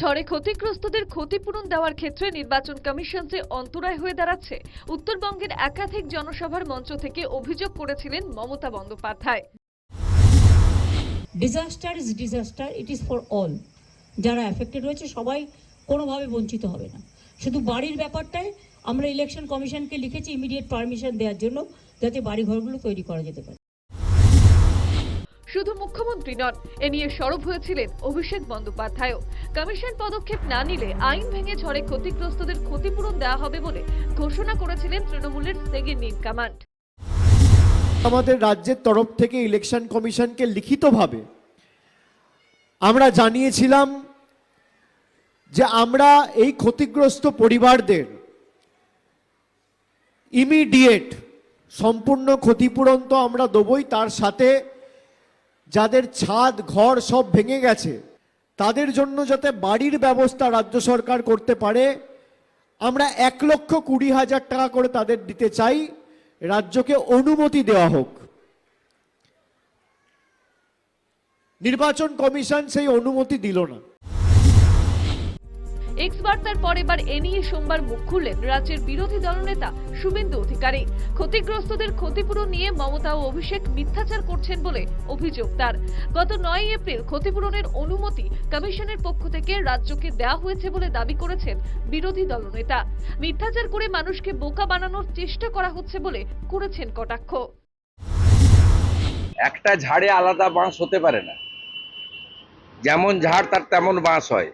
ঝড়ে ক্ষতিগ্রস্তদের ক্ষতিপূরণ দেওয়ার ক্ষেত্রে নির্বাচন কমিশন যে অন্তরায় হয়ে দাঁড়াচ্ছে, উত্তরবঙ্গের একাধিক জনসভার মঞ্চ থেকে অভিযোগ করেছিলেন Mamata Bandyopadhyay. Disaster is disaster it is for all যারা অ্যাফেক্টেড হয়েছে সবাই কোনোভাবে বঞ্চিত হবে না। শুধু বাড়ির ব্যাপারটায় আমরা ইলেকশন কমিশনকে লিখেছি ইমিডিয়েট পারমিশন দেওয়ার জন্য, যাতে বাড়িঘরগুলো তৈরি করা যেতে পারে। শুধু মুখ্যমন্ত্রী নন, এ নিয়ে সরব হয়েছিলেন অভিষেক বন্দ্যোপাধ্যায়ও। কমিশন পদক্ষেপ না নিলে আইন ভেঙে ঝড়ে ক্ষতিগ্রস্তদের ক্ষতিপূরণ দেওয়া হবে বলে ঘোষণা করেছিলেন তৃণমূলের সেকেন্ড ইন কমান্ড। আমাদের রাজ্যের তরফ থেকে ইলেকশন কমিশনকে লিখিতভাবে আমরা জানিয়েছিলাম যে আমরা এই ক্ষতিগ্রস্ত পরিবারদের ইমিডিয়েট সম্পূর্ণ ক্ষতিপূরণ তো আমরা দেবই, তার সাথে যাদের ছাদ, ঘর সব ভেঙে গেছে, তাদের জন্য যাতে বাড়ির ব্যবস্থা রাজ্য সরকার করতে পারে, আমরা এক লক্ষ কুড়ি হাজার টাকা করে তাদের দিতে চাই, রাজ্যকে অনুমতি দেওয়া হোক। নির্বাচন কমিশন সেই অনুমতি দিল না। এক্স বার্তার পর এবার এ নিয়ে সোমবার মুখ খুললেন রাজ্যের বিরোধী দলনেতা শুভেন্দু অধিকারী। ক্ষতিগ্রস্তদের ক্ষতিপূরণ নিয়ে মমতা ও অভিষেক মিথ্যাচার করছেন বলে অভিযোগ তার। গত নয় এপ্রিল ক্ষতিপূরণের অনুমতি কমিশনের পক্ষ থেকে রাজ্যকে দেওয়া হয়েছে বলে দাবি করেছেন বিরোধী দলনেতা। মিথ্যাচার করে মানুষকে বোকা বানানোর চেষ্টা করা হচ্ছে বলে করেছেন কটাক্ষ। একটা ঝাড়ে আলাদা বাঁশ হতে পারে না। যেমন ঝাড় তার তেমন বাঁশ হয়।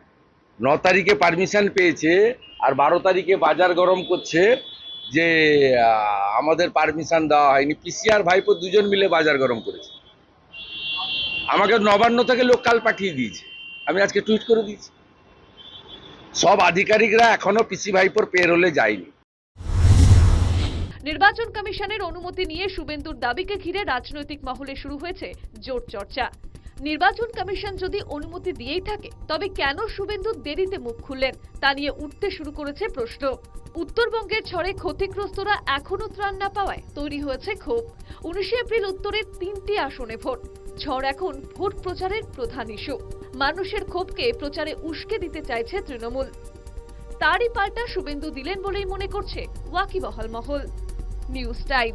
ন তারিখে পারমিশন পেয়েছে আর বারো তারিখে বাজার গরম করছে যে আমাদের পারমিশন দেওয়া হয়নি। পিসিআর ভাইপো দুজন মিলে বাজার গরম করেছে। আমাকে নবান্ন থেকে লোক কাল পাঠিয়ে দিয়েছে। আমি আজকে টুইট করে দিয়েছি। সব আধিকারিকরা এখনও পিসি ভাইপোর পেরোলে যায়নি। নির্বাচন কমিশনের অনুমতি নিয়ে শুভেন্দুর দাবিকে ঘিরে রাজনৈতিক মহলে শুরু হয়েছে জোর চর্চা। নির্বাচন কমিশন যদি অনুমতি দিয়েই থাকে, তবে কেন শুভেন্দু দেরিতে মুখ খুললেন? তা নিয়ে উঠতে শুরু করেছে প্রশ্ন। উত্তরবঙ্গের ঝড়ে ক্ষতিগ্রস্তরা এখনও ত্রাণ না পাওয়ায় তৈরি হয়েছে ক্ষোভ। উনিশে এপ্রিল উত্তরের তিনটি আসনে ভোট। ঝড় এখন ভোট প্রচারের প্রধান ইস্যু। মানুষের ক্ষোভকে প্রচারে উস্কে দিতে চাইছে তৃণমূল। তারই পাল্টা শুভেন্দু দিলেন বলেই মনে করছে ওয়াকিবহাল মহল। News time.